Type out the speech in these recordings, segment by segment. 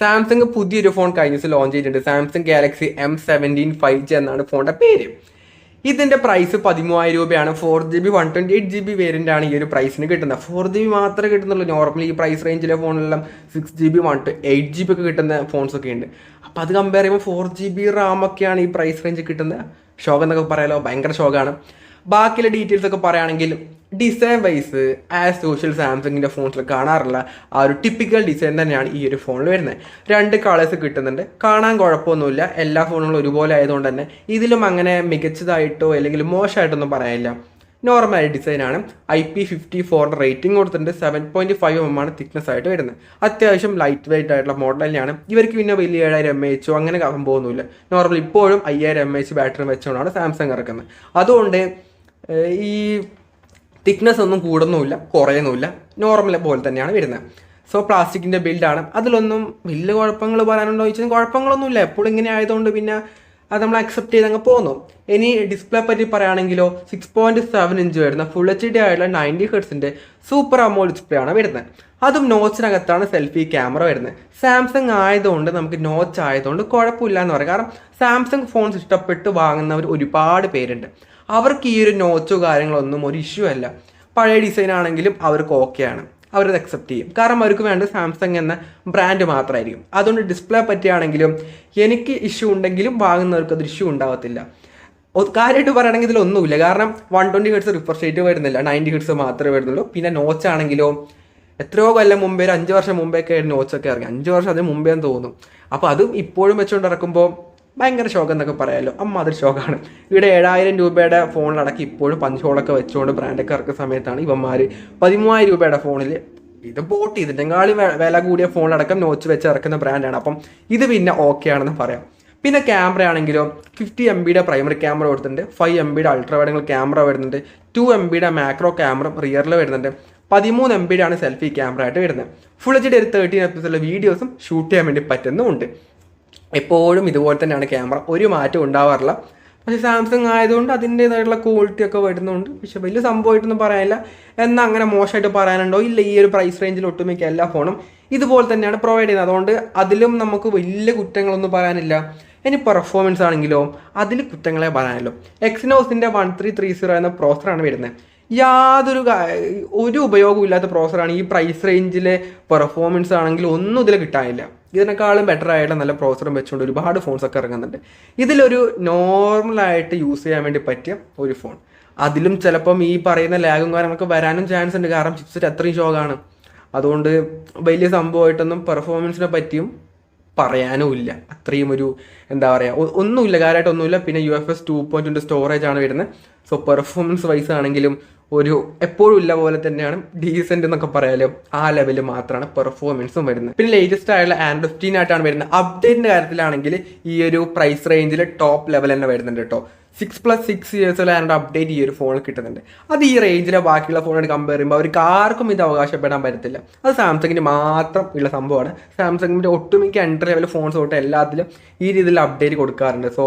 Samsung പുതിയൊരു phone കഴിഞ്ഞ ദിവസം ലോഞ്ച് ചെയ്തിട്ടുണ്ട്. Samsung Galaxy M seventeen five G എന്നാണ് ഫോണിന്റെ പേര്. ഇതിന്റെ പ്രൈസ് പതിമൂവായിരം രൂപയാണ്. Four G B one twenty eight G B variant ആണ് ഈ ഒരു പ്രൈസിന് കിട്ടുന്നത്. ഫോർ ജി ബി മാത്രമേ കിട്ടുന്നുള്ളൂ. നോർമലി ഈ പ്രൈസ് റേഞ്ചിലെ ഫോണിലെല്ലാം six G B one two eight G B ഒക്കെ കിട്ടുന്ന ഫോൺസ് ഒക്കെ ഉണ്ട്. അപ്പോൾ അത് കമ്പയർ ചെയ്യുമ്പോൾ ഫോർ ജി ബി റാം ഒക്കെയാണ് ഈ പ്രൈസ് റേഞ്ച് കിട്ടുന്നത്. ഷോക്ക് എന്നൊക്കെ പറയാലോ ഭയങ്കര ഷോക്കാണ് ബാക്കിയുള്ള ഡീറ്റെയിൽസ് ഒക്കെ പറയുകയാണെങ്കിൽ ഡിസൈൻ വൈസ് ആസ് സോഷ്യൽ സാംസങ്ങിന്റെ ഫോൺസിൽ കാണാറുള്ള ആ ഒരു ടിപ്പിക്കൽ ഡിസൈൻ തന്നെയാണ് ഈ ഒരു ഫോണിൽ വരുന്നത് രണ്ട് കളേഴ്സ് കിട്ടുന്നുണ്ട്. കാണാൻ കുഴപ്പമൊന്നുമില്ല. എല്ലാ ഫോണുകളും ഒരുപോലെ ആയതുകൊണ്ട് തന്നെ ഇതിലും അങ്ങനെ മികച്ചതായിട്ടോ അല്ലെങ്കിൽ മോശമായിട്ടൊന്നും പറയാനില്ല. നോർമൽ ഡിസൈനാണ് ഐ പി ഫിഫ്റ്റി ഫോറിന്റെ റേറ്റിംഗ് കൊടുത്തിട്ടുണ്ട്. സെവൻ പോയിന്റ് ഫൈവ് എം ആണ് തിക്നെസ് ആയിട്ട് വരുന്നത്. അത്യാവശ്യം ലൈറ്റ് വെയിറ്റ് ആയിട്ടുള്ള മോഡൽ തന്നെയാണ്. ഇവർക്ക് പിന്നെ വലിയ ഏഴായിരം എം എച്ചോ അങ്ങനെ പോകുന്നില്ല നോർമൽ ഇപ്പോഴും അയ്യായിരം എം എച്ച് ബാറ്ററി വെച്ചുകൊണ്ടാണ് സാംസങ് ഇറക്കുന്നത്. അതുകൊണ്ട് ഈ തിക്നെസ് ഒന്നും കൂടുന്നുമില്ല കുറയുന്നുമില്ല. നോർമൽ പോലെ തന്നെയാണ് വരുന്നത്. സോ പ്ലാസ്റ്റിക്കിന്റെ ബിൽഡാണ് അതിലൊന്നും വലിയ കുഴപ്പങ്ങൾ പറയാനുണ്ടോ ചോദിച്ചാൽ കുഴപ്പങ്ങളൊന്നുമില്ല. എപ്പോഴും ഇങ്ങനെ ആയതുകൊണ്ട് പിന്നെ അത് നമ്മൾ അക്സെപ്റ്റ് ചെയ്ത് അങ്ങ് പോകുന്നു ഇനി ഡിസ്പ്ലേ പറ്റി പറയുകയാണെങ്കിലോ സിക്സ് പോയിന്റ് സെവൻ ഇഞ്ച് വരുന്ന ഫുൾ എച്ച് ഡി ആയിട്ടുള്ള നയന്റി ഹെഡ്സിന്റെ സൂപ്പർ അമോ ഡിസ്പ്ലേ ആണ് വരുന്നത്. അതും നോച്ചിനകത്താണ് സെൽഫി ക്യാമറ വരുന്നത്. സാംസങ് ആയതുകൊണ്ട് നമുക്ക് നോച്ച് ആയതുകൊണ്ട് കുഴപ്പമില്ല എന്ന് പറയാം. കാരണം സാംസങ് ഫോൺസ് ഇഷ്ടപ്പെട്ട് വാങ്ങുന്നവർ ഒരുപാട് പേരുണ്ട്. അവർക്ക് ഈ ഒരു നോച്ചോ കാര്യങ്ങളൊന്നും ഒരു ഇഷ്യൂ അല്ല. പഴയ ഡിസൈൻ ആണെങ്കിലും അവർക്ക് ഓക്കെയാണ് അവരത് അക്സെപ്റ്റ് ചെയ്യും. കാരണം അവർക്ക് വേണ്ട സാംസങ് എന്ന ബ്രാൻഡ് മാത്രമായിരിക്കും അതുകൊണ്ട് ഡിസ്പ്ലേ പറ്റിയാണെങ്കിലും എനിക്ക് ഇഷ്യൂ ഉണ്ടെങ്കിലും വാങ്ങുന്നവർക്ക് അത് ഇഷ്യൂ ഉണ്ടാവത്തില്ല. കാര്യമായിട്ട് പറയുകയാണെങ്കിൽ ഇതിലൊന്നുമില്ല കാരണം one twenty hertz refresh rate വരുന്നില്ല. നയന്റി ഹെഡ്സ് മാത്രമേ വരുന്നുള്ളൂ. പിന്നെ നോച്ച് ആണെങ്കിലോ എത്രയോ കൊല്ലം മുമ്പേ ഒരു അഞ്ച് വർഷം മുമ്പേ ഒക്കെ നോച്ച് ഒക്കെ ഇറങ്ങി അഞ്ച് വർഷം അതിന് മുമ്പേ തോന്നും. അപ്പോൾ അതും ഇപ്പോഴും വെച്ചുകൊണ്ട് ഇറക്കുമ്പോൾ ഭയങ്കര ഷോക്ക് എന്നൊക്കെ പറയാമല്ലോ അമ്മ അതൊരു ഷോക്കാണ് ഇവിടെ ഏഴായിരം രൂപയുടെ ഫോണിലടക്കി ഇപ്പോഴും പഞ്ചോളൊക്കെ വെച്ചുകൊണ്ട് ബ്രാൻഡൊക്കെ ഇറക്കുന്ന സമയത്താണ് ഇവന്മാർ പതിമൂവായിരം രൂപയുടെ ഫോണിൽ ഇത് ബോട്ട് ചെയ്തിട്ടെങ്കാളും വില കൂടിയ ഫോണിലടക്കം നോച്ച് വെച്ച് ഇറക്കുന്ന ബ്രാൻഡാണ് അപ്പം ഇത് പിന്നെ ഓക്കെ ആണെന്ന് പറയാം. പിന്നെ ക്യാമറ ആണെങ്കിലും ഫിഫ്റ്റി എം ബിയുടെ പ്രൈമറി ക്യാമറ കൊടുത്തിട്ടുണ്ട്. ഫൈവ് എം ബിയുടെ അൾട്രാ വൈഡ് ക്യാമറ വരുന്നുണ്ട്. ടു എം ബിയുടെ മാക്രോ ക്യാമറ റിയറിൽ വരുന്നുണ്ട്. പതിമൂന്ന് എം ബിയുടെ ആണ് സെൽഫി ക്യാമറ ആയിട്ട് വരുന്നത്. ഫുൾ എച്ച് ഡി ഒരു തേർട്ടീൻ എപ്പിസോഡിലെ വീഡിയോസും ഷൂട്ട് ചെയ്യാൻ വേണ്ടി പറ്റുന്നുമുണ്ട്. എപ്പോഴും ഇതുപോലെ തന്നെയാണ് ക്യാമറ ഒരു മാറ്റം ഉണ്ടാവാറില്ല. പക്ഷേ സാംസങ് ആയതുകൊണ്ട് അതിന്റേതായിട്ടുള്ള ക്വാളിറ്റി ഒക്കെ വരുന്നുണ്ട്. പക്ഷേ വലിയ സംഭവമായിട്ടൊന്നും പറയാനില്ല. എന്നാൽ അങ്ങനെ മോശമായിട്ട് പറയാനുണ്ടോ? ഇല്ല ഈ ഒരു പ്രൈസ് റേഞ്ചിൽ ഒട്ടുമിക്ക എല്ലാ ഫോണും ഇതുപോലെ തന്നെയാണ് പ്രൊവൈഡ് ചെയ്യുന്നത്. അതുകൊണ്ട് അതിലും നമുക്ക് വലിയ കുറ്റങ്ങളൊന്നും പറയാനില്ല. ഇനി പെർഫോമൻസ് ആണെങ്കിലോ അതിൽ കുറ്റങ്ങളെ പറയാനല്ലോ. എക്സിനോസിന്റെ വൺ ത്രീ ത്രീ സീറോ എന്ന പ്രോസറാണ് വരുന്നത്. യാതൊരു ഒരു ഉപയോഗവും ഇല്ലാത്ത പ്രോസറാണ് ഈ പ്രൈസ് റേഞ്ചിലെ പെർഫോമൻസ് ആണെങ്കിൽ ഒന്നും ഇതിൽ കിട്ടാനില്ല. ഇതിനേക്കാളും ബെറ്റർ ആയിട്ട് നല്ല പ്രോസറും വെച്ചുകൊണ്ട് ഒരുപാട് ഫോൺസ് ഒക്കെ ഇറങ്ങുന്നുണ്ട്. ഇതിലൊരു നോർമലായിട്ട് യൂസ് ചെയ്യാൻ വേണ്ടി പറ്റിയ ഒരു ഫോൺ അതിലും ചിലപ്പം ഈ പറയുന്ന ലാഗും കാര്യങ്ങളൊക്കെ വരാനും ചാൻസ് ഉണ്ട്. കാരണം ചിപ്സെറ്റ് അത്രയും ഷോക്കാണ് അതുകൊണ്ട് വലിയ സംഭവമായിട്ടൊന്നും പെർഫോമൻസിനെ പറ്റിയും പറയാനും ഇല്ല. അത്രയും ഒരു എന്താ പറയുക ഒന്നുമില്ല കാര്യമായിട്ട് ഒന്നുമില്ല. പിന്നെ U F S two point storage ആണ് വരുന്നത്. സോ പെർഫോമൻസ് വൈസ് ആണെങ്കിലും ഒരു എപ്പോഴും ഇല്ല പോലെ തന്നെയാണ് ഡീസെന്റ് എന്നൊക്കെ പറയാലും. ആ ലെവലിൽ മാത്രമാണ് പെർഫോമൻസും വരുന്നത്. പിന്നെ ലേറ്റസ്റ്റ് ആയുള്ള ആൻഡ്രോയിഡ് ഫിഫ്റ്റീൻ ആയിട്ടാണ് വരുന്നത്. അപ്ഡേറ്റിന്റെ കാര്യത്തിലാണെങ്കിൽ ഈ ഒരു പ്രൈസ് റേഞ്ചിൽ ടോപ്പ് ലെവൽ തന്നെ വരുന്നുണ്ട് കേട്ടോ സിക്സ് പ്ലസ് സിക്സ് ഇയേഴ്സിൽ ആൻഡ് അപ്ഡേറ്റ് ഈ ഒരു ഫോണിൽ കിട്ടുന്നുണ്ട്. അത് ഈ റേഞ്ചിലെ ബാക്കിയുള്ള ഫോണായിട്ട് കമ്പയർ ചെയ്യുമ്പോൾ അവർക്ക് ആർക്കും ഇത് അവകാശപ്പെടാൻ പറ്റത്തില്ല. അത് സാംസങ്ങിന് മാത്രം ഉള്ള സംഭവമാണ്. സാംസങ്ങിന്റെ ഒട്ടുമിക്ക എൻട്രി ലെവൽ ഫോൺസ് തൊട്ട് എല്ലാത്തിലും ഈ രീതിയിൽ അപ്ഡേറ്റ് കൊടുക്കാറുണ്ട്. സോ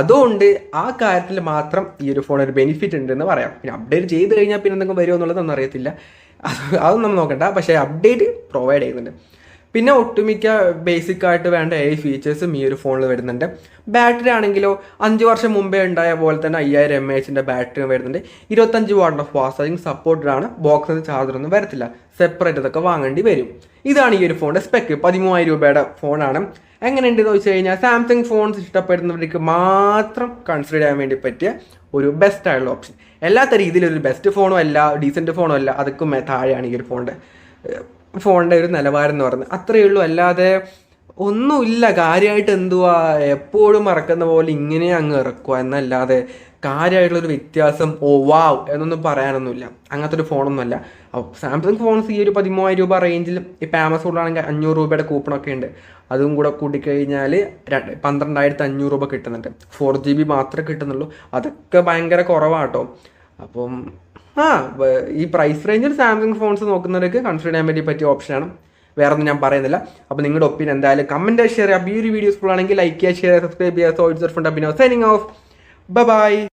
അതുകൊണ്ട് ആ കാര്യത്തിൽ മാത്രം ഈ ഒരു ഫോൺ ഒരു ബെനിഫിറ്റ് ഉണ്ട് എന്ന് പറയാം. പിന്നെ അപ്ഡേറ്റ് ചെയ്ത് കഴിഞ്ഞാൽ പിന്നെ എന്തെങ്കിലും വരുമോ എന്നുള്ളതൊന്നും അറിയത്തില്ല. അത് അതൊന്നും നമ്മൾ നോക്കണ്ട. പക്ഷേ അപ്ഡേറ്റ് പ്രൊവൈഡ് ചെയ്യുന്നുണ്ട്. പിന്നെ ഒട്ടുമിക്ക ബേസിക് ആയിട്ട് വേണ്ട ഏ ഫീച്ചേഴ്സും ഈ ഒരു ഫോണിൽ വരുന്നുണ്ട്. ബാറ്ററി ആണെങ്കിലോ അഞ്ച് വർഷം മുമ്പേ ഉണ്ടായ പോലെ തന്നെ അയ്യായിരം എം എച്ചിന്റെ ബാറ്ററി വരുന്നുണ്ട്. ഇരുപത്തഞ്ച് വാട്ടിന്റെ ഫാസ്റ്റ് ചാർജിങ് സപ്പോർട്ടഡ് ആണ്. ബോക്സിൽ ചാർജർ ഒന്നും വരത്തില്ല. സെപ്പറേറ്റ് ഇതൊക്കെ വാങ്ങേണ്ടി വരും. ഇതാണ് ഈ ഒരു ഫോണിന്റെ സ്പെക്ക് പതിമൂവായിരം രൂപയുടെ ഫോണാണ് എങ്ങനെയുണ്ടെന്ന് വെച്ച് കഴിഞ്ഞാൽ സാംസങ് ഫോൺസ് ഇഷ്ടപ്പെടുന്നവർക്ക് മാത്രം കൺസിഡർ ചെയ്യാൻ വേണ്ടി പറ്റിയ ഒരു ബെസ്റ്റ് ആയിട്ടുള്ള ഓപ്ഷൻ എല്ലാത്ത ഒരു ബെസ്റ്റ് ഫോണും അല്ല ഡീസന്റ് ഫോണും അല്ല അതൊക്കെ താഴെയാണ് ഈ ഒരു ഫോണിന്റെ ഫോണിന്റെ ഒരു നിലവാരം എന്ന് പറയുന്നത്. അത്രയേ ഉള്ളൂ. അല്ലാതെ ഒന്നുമില്ല. കാര്യമായിട്ട് എന്തുവാ? എപ്പോഴും മറക്കുന്ന പോലെ ഇങ്ങനെ അങ്ങ് ഇറക്കുക. എന്നല്ലാതെ കാര്യമായിട്ടുള്ളൊരു വ്യത്യാസം ഓ വാവ് എന്നൊന്നും പറയാനൊന്നുമില്ല. അങ്ങനത്തെ ഒരു ഫോണൊന്നുമല്ല സാംസങ് ഫോൺസ് ഈ ഒരു പതിമൂവായിരം രൂപ റേഞ്ചിൽ ഇപ്പോൾ ആമസോണിലാണെങ്കിൽ അഞ്ഞൂറ് രൂപയുടെ കൂപ്പണൊക്കെ ഉണ്ട് അതും കൂടെ കൂട്ടിക്കഴിഞ്ഞാൽ രണ്ട് പന്ത്രണ്ടായിരത്തി അഞ്ഞൂറ് രൂപ കിട്ടുന്നുണ്ട്. ഫോർ ജി ബി മാത്രമേ കിട്ടുന്നുള്ളൂ. അതൊക്കെ ഭയങ്കര കുറവാട്ടോ. അപ്പം ആ ഈ പ്രൈസ് റേഞ്ചിൽ സാംസങ് ഫോൺസ് നോക്കുന്നവർക്ക് കൺസിഡർ ചെയ്യാൻ വേണ്ടി പറ്റിയ ഓപ്ഷനാണ് വേറെ ഒന്നും ഞാൻ പറയുന്നില്ല. അപ്പോൾ നിങ്ങളുടെ ഒപ്പീനിയൻ എന്തായാലും കമന്റ് ഷെയർ ചെയ്യുക ഈ ഒരു വീഡിയോസ് ആണെങ്കിൽ ലൈക്ക് ചെയ്യുക ഷെയർ സബ്സ്ക്രൈബ് ചെയ്യുക so it's fund Abhinav signing off bye